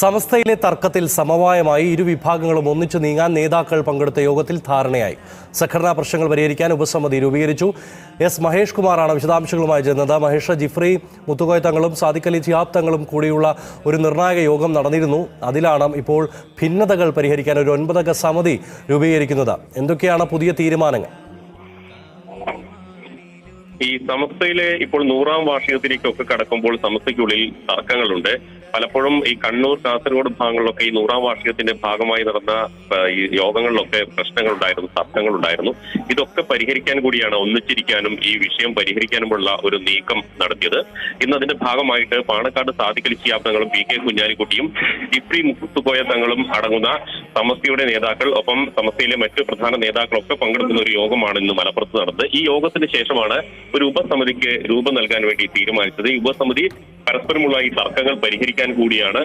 സമസ്തയിലെ തർക്കത്തിൽ സമവായമായി ഇരുവിഭാഗങ്ങളും ഒന്നിച്ചു നീങ്ങാൻ നേതാക്കൾ പങ്കെടുത്ത യോഗത്തിൽ ധാരണയായി. സംഘടനാ പ്രശ്നങ്ങൾ പരിഹരിക്കാൻ ഉപസമിതി രൂപീകരിച്ചു. എസ് മഹേഷ് കുമാറാണ് വിശദാംശങ്ങളുമായി ചേർന്നത്. മഹേഷ് ജിഫ്രി മുത്തുകോയ തങ്ങളും സാദിഖലി ജിയാബ് തങ്ങളും കൂടിയുള്ള ഒരു നിർണായക യോഗം നടന്നിരുന്നു. അതിലാണ് ഇപ്പോൾ ഭിന്നതകൾ പരിഹരിക്കാൻ ഒരു ഒൻപതംഗ സമിതി രൂപീകരിക്കുന്നത്. എന്തൊക്കെയാണ് പുതിയ തീരുമാനങ്ങൾ? ഈ സമസ്തയിലെ ഇപ്പോൾ നൂറാം വാർഷികത്തിലേക്കൊക്കെ കടക്കുമ്പോൾ സമസ്തയ്ക്കുള്ളിൽ തർക്കങ്ങളുണ്ട്. പലപ്പോഴും ഈ കണ്ണൂർ കാസർഗോഡ് ഭാഗങ്ങളിലൊക്കെ ഈ നൂറാം വാർഷികത്തിന്റെ ഭാഗമായി നടന്ന ഈ യോഗങ്ങളിലൊക്കെ പ്രശ്നങ്ങളുണ്ടായിരുന്നു തർക്കങ്ങളുണ്ടായിരുന്നു. ഇതൊക്കെ പരിഹരിക്കാൻ കൂടിയാണ് ഒന്നിച്ചിരിക്കാനും ഈ വിഷയം പരിഹരിക്കാനുമുള്ള ഒരു നീക്കം നടത്തിയത്. ഇന്ന് അതിന്റെ ഭാഗമായിട്ട് പാണക്കാട് സാദിഖലി തങ്ങളും പി കെ കുഞ്ഞാലിക്കുട്ടിയും ജിഫ്രി മുത്തുകോയ തങ്ങളും അടങ്ങുന്ന സമസ്തയുടെ നേതാക്കൾ ഒപ്പം സമസ്തയിലെ മറ്റു പ്രധാന നേതാക്കളൊക്കെ പങ്കെടുക്കുന്ന ഒരു യോഗമാണ് ഇന്ന് മലപ്പുറത്ത് നടന്നത്. ഈ യോഗത്തിന് ശേഷമാണ് ഒരു ഉപസമിതിക്ക് രൂപം നൽകാൻ വേണ്ടി തീരുമാനിച്ചത്. ഈ ഉപസമിതി പരസ്പരമുള്ള ഈ തർക്കങ്ങൾ പരിഹരിക്കാൻ കൂടിയാണ്